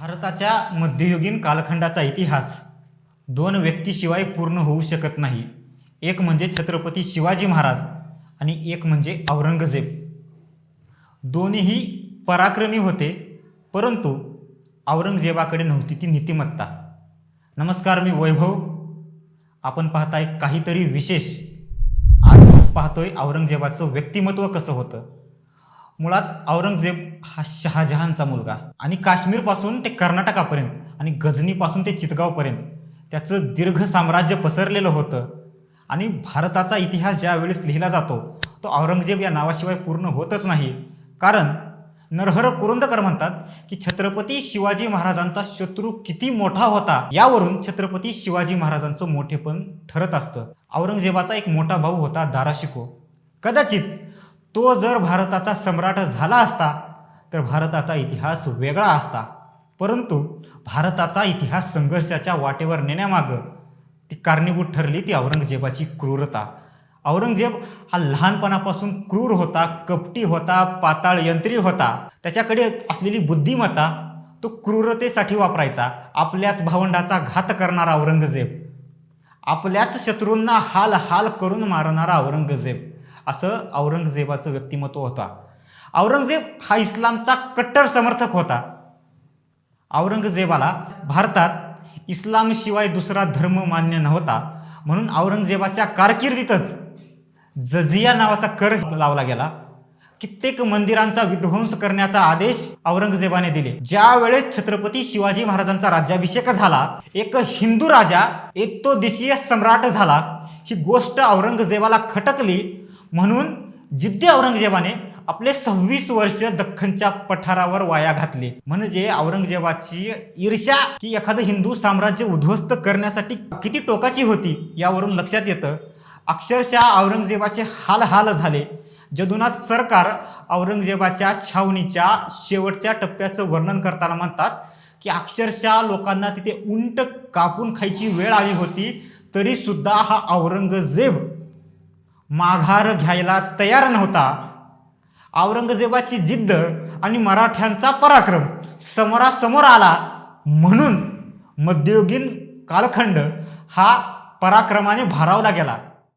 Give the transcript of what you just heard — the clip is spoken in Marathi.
भारताच्या मध्ययुगीन कालखंडाचा इतिहास. दोन व्यक्तीशिवाय पूर्ण होऊ शकत नाही. एक म्हणजे छत्रपती शिवाजी महाराज आणि एक म्हणजे औरंगजेब. दोन्हीही पराक्रमी होते परंतु औरंगजेबाकडे नव्हती ती नीतिमत्ता. नमस्कार मी वैभव. आपण पाहताय काहीतरी विशेष. आज पाहतोय औरंगजेबाचं व्यक्तिमत्व कसं होतं? मुळात औरंगजेब हा शहाजहानचा मुलगा. आणि काश्मीरपासून ते कर्नाटकापर्यंत आणि गझनीपासून ते चितगावपर्यंत त्याचं दीर्घ साम्राज्य पसरलेलं होतं. आणि भारताचा इतिहास ज्यावेळेस लिहिला जातो तो औरंगजेब या नावाशिवाय पूर्ण होतच नाही. कारण नरहर कुरुंदकर म्हणतात की छत्रपती शिवाजी महाराजांचा शत्रू किती मोठा होता यावरून छत्रपती शिवाजी महाराजांचं मोठेपण ठरत असतं. औरंगजेबाचा एक मोठा भाऊ होता दाराशिको. कदाचित तो जर भारताचा सम्राट झाला असता तर भारताचा इतिहास वेगळा असता. परंतु भारताचा इतिहास संघर्षाच्या वाटेवर नेण्यामागं ती कारणीभूत ठरली ती औरंगजेबाची क्रूरता. औरंगजेब हा लहानपणापासून क्रूर होता कपटी होता पाताळ यंत्री होता. त्याच्याकडे असलेली बुद्धिमत्ता तो क्रूरतेसाठी वापरायचा आपल्याच भावंडाचा घात करणारा औरंगजेब. आपल्याच शत्रूंना हाल हाल करून मारणारा औरंगजेब. असं औरंगजेबाचं व्यक्तिमत्व होता. औरंगजेब हा इस्लामचा कट्टर समर्थक होता. औरंगजेबाला भारतात इस्लामशिवाय दुसरा धर्म मान्य नव्हता. म्हणून औरंगजेबाच्या कारकिर्दीतच जझिया नावाचा कर लावला गेला. कित्येक मंदिरांचा विध्वंस करण्याचा आदेश औरंगजेबाने दिले. ज्या वेळेस छत्रपती शिवाजी महाराजांचा राज्याभिषेक झाला एक हिंदू राजा एक तो दिशीय सम्राट झाला. ही गोष्ट औरंगजेबाला खटकली. म्हणून जिद्दी औरंगजेबाने आपले सव्वीस वर्ष दख्खनच्या पठारावर वाया घातले. म्हणजे औरंगजेबाची ईर्ष्या की एखादं हिंदू साम्राज्य उद्ध्वस्त करण्यासाठी किती टोकाची होती यावरून लक्षात येतं. अक्षरशः औरंगजेबाचे हाल हाल झाले. जदुनाथ सरकार औरंगजेबाच्या छावणीच्या शेवटच्या टप्प्याचं वर्णन करताना म्हणतात की अक्षरशः लोकांना तिथे उंट कापून खायची वेळ आली होती. तरीसुद्धा हा औरंगजेब माघार घ्यायला तयार नव्हता. औरंगजेबाची जिद्द आणि मराठ्यांचा पराक्रम समोरासमोर आला म्हणून मध्ययुगीन कालखंड हा पराक्रमाने भारावला गेला.